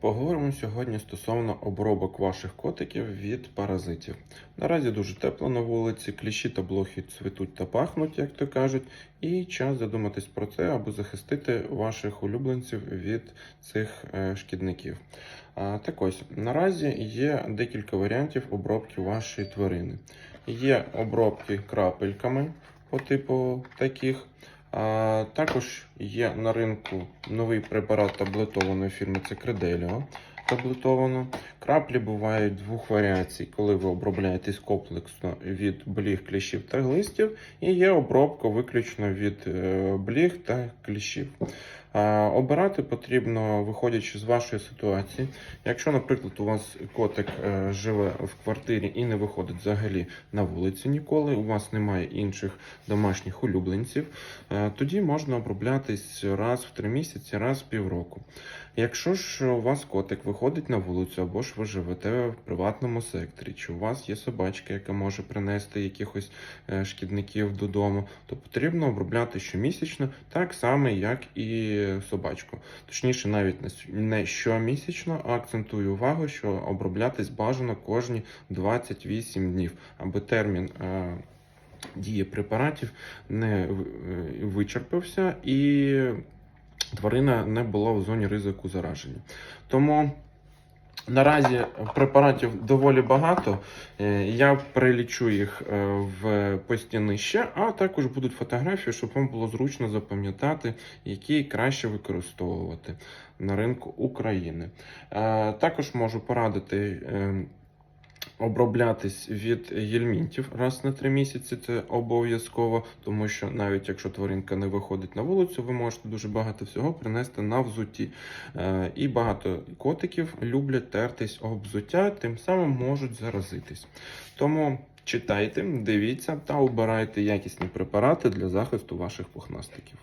Поговоримо сьогодні стосовно обробок ваших котиків від паразитів. Наразі дуже тепло на вулиці, кліщі та блохи цвітуть та пахнуть, як то кажуть, і час задуматись про це, аби захистити ваших улюбленців від цих е, шкідників. Так ось, наразі є декілька варіантів обробки вашої тварини. Є обробки крапельками по типу таких. Також є на ринку новий препарат таблетованої фірми Цикределіо. Таблетовано. Краплі бувають двох варіацій, коли ви обробляєтесь комплексно від бліг, кліщів та глистів, і є обробка виключно від е, бліг та кліщів. Обирати потрібно, виходячи з вашої ситуації. Якщо, наприклад, у вас котик е, живе в квартирі і не виходить взагалі на вулицю ніколи, у вас немає інших домашніх улюбленців, е, тоді можна оброблятись раз в три місяці, раз в півроку. Якщо ж у вас котик виходить на вулицю, або ж ви живете в приватному секторі, чи у вас є собачка, яка може принести якихось е, шкідників додому, то потрібно обробляти щомісячно, так само, як і собачку. Точніше, навіть не щомісячно, а акцентую увагу, що оброблятись бажано кожні 28 днів, аби термін. е, Дії препаратів не е, вичерпався і тварина не була в зоні ризику зараження. Тому наразі препаратів доволі багато. Е, Я прилічу їх е, в пості а також будуть фотографії, щоб вам було зручно запам'ятати, які краще використовувати на ринку України. Е, Також можу порадити. Оброблятись від гельмінтів раз на три місяці це обов'язково, тому що навіть якщо тваринка не виходить на вулицю, ви можете дуже багато всього принести на взутті. Е, І багато котиків люблять тертись об взуття, тим самим можуть заразитись. Тому читайте, дивіться та обирайте якісні препарати для захисту ваших пухнастиків.